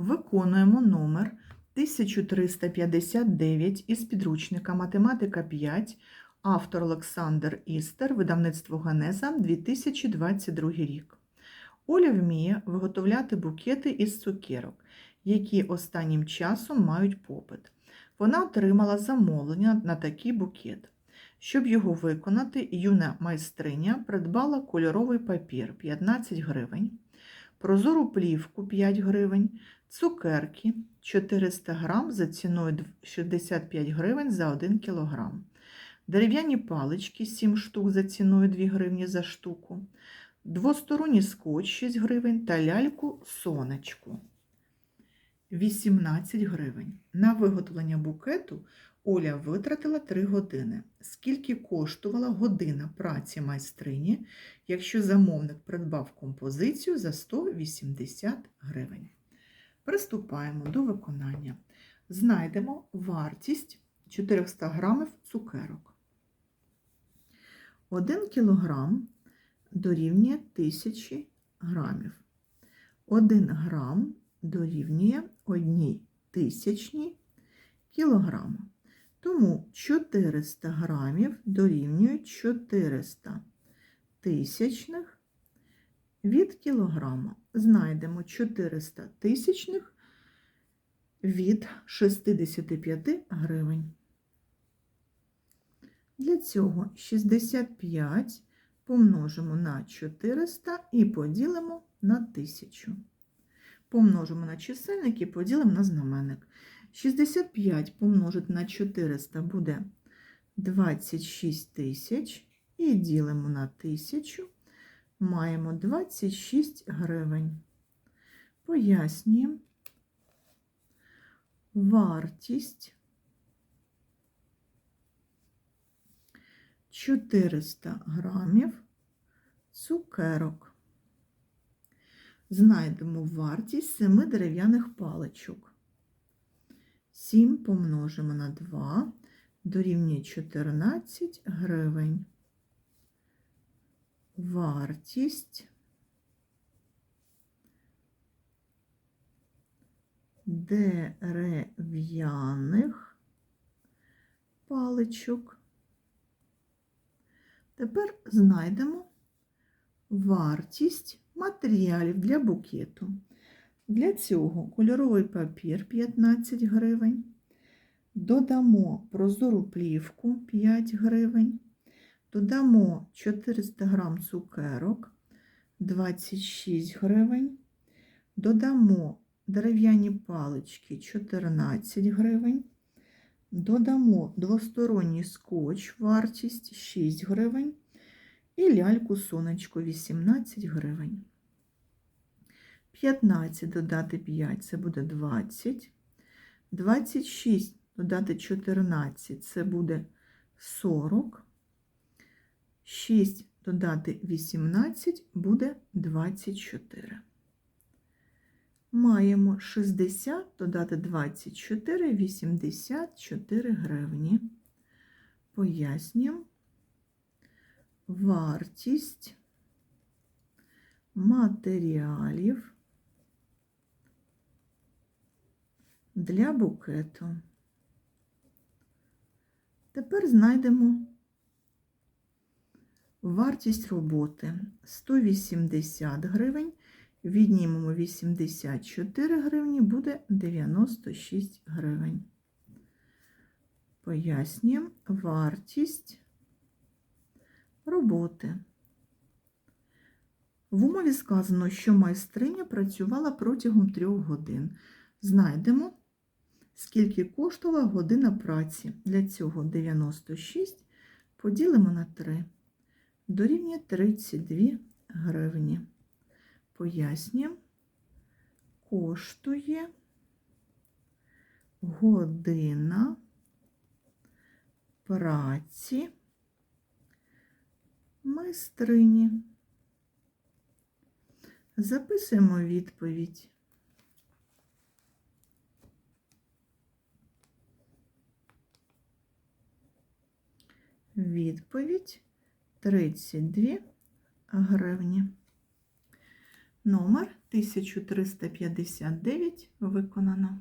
Виконуємо номер 1359 із підручника Математика 5, автор Олександр Істер, видавництво Генеза, 2022 рік. Оля вміє виготовляти букети із цукерок, які останнім часом мають попит. Вона отримала замовлення на такий букет. Щоб його виконати, юна майстриня придбала кольоровий папір 15 гривень, прозору плівку 5 гривень, цукерки 400 грам за ціною 65 гривень за 1 кілограм, дерев'яні палички 7 штук за ціною 2 гривні за штуку, двосторонній скотч 6 гривень та ляльку сонечку 18 гривень. На виготовлення букету Оля витратила 3 години. Скільки коштувала година праці майстрині, якщо замовник придбав композицію за 180 гривень? Приступаємо до виконання. Знайдемо вартість 400 грамів цукерок. 1 кілограм дорівнює 1000 грамів. 1 грам дорівнює 1 тисячній кілограма. Тому 400 грамів дорівнюють 400 тисячних від кілограма. Знайдемо 400 тисячних від 65 гривень. Для цього 65 помножимо на 400 і поділимо на 1000. Помножимо на чисельник і поділимо на знаменник. 65 помножити на 400 буде 26 тисяч і ділимо на 1000, маємо 26 гривень. Пояснюємо вартість 400 грамів цукерок. Знайдемо вартість 7 дерев'яних паличок. 7 помножимо на 2 дорівнює 14 гривень. Вартість дерев'яних паличок. Тепер знайдемо вартість матеріалів для букету. Для цього кольоровий папір 15 гривень. Додамо прозору плівку 5 гривень. Додамо 400 грам цукерок 26 гривень. Додамо дерев'яні палички 14 гривень. Додамо двосторонній скотч, вартість 6 гривень. І ляльку сонечко 18 гривень. 15 додати 5 це буде 20. 26 додати 14 це буде 40. 6 додати 18 буде 24. Маємо 60 додати 24 84 гривні. Пояснюємо вартість матеріалів для букету. Тепер знайдемо вартість роботи 180 гривень. Віднімемо 84 гривні, буде 96 гривень. Пояснюємо вартість роботи. В умові сказано, що майстриня працювала протягом трьох годин. Знайдемо, скільки коштувала година праці. Для цього 96 поділимо на 3. Дорівнює 32 гривні. Пояснюємо, коштує година праці майстрині. Записуємо відповідь. Відповідь 32 гривні. Номер 1359 виконано.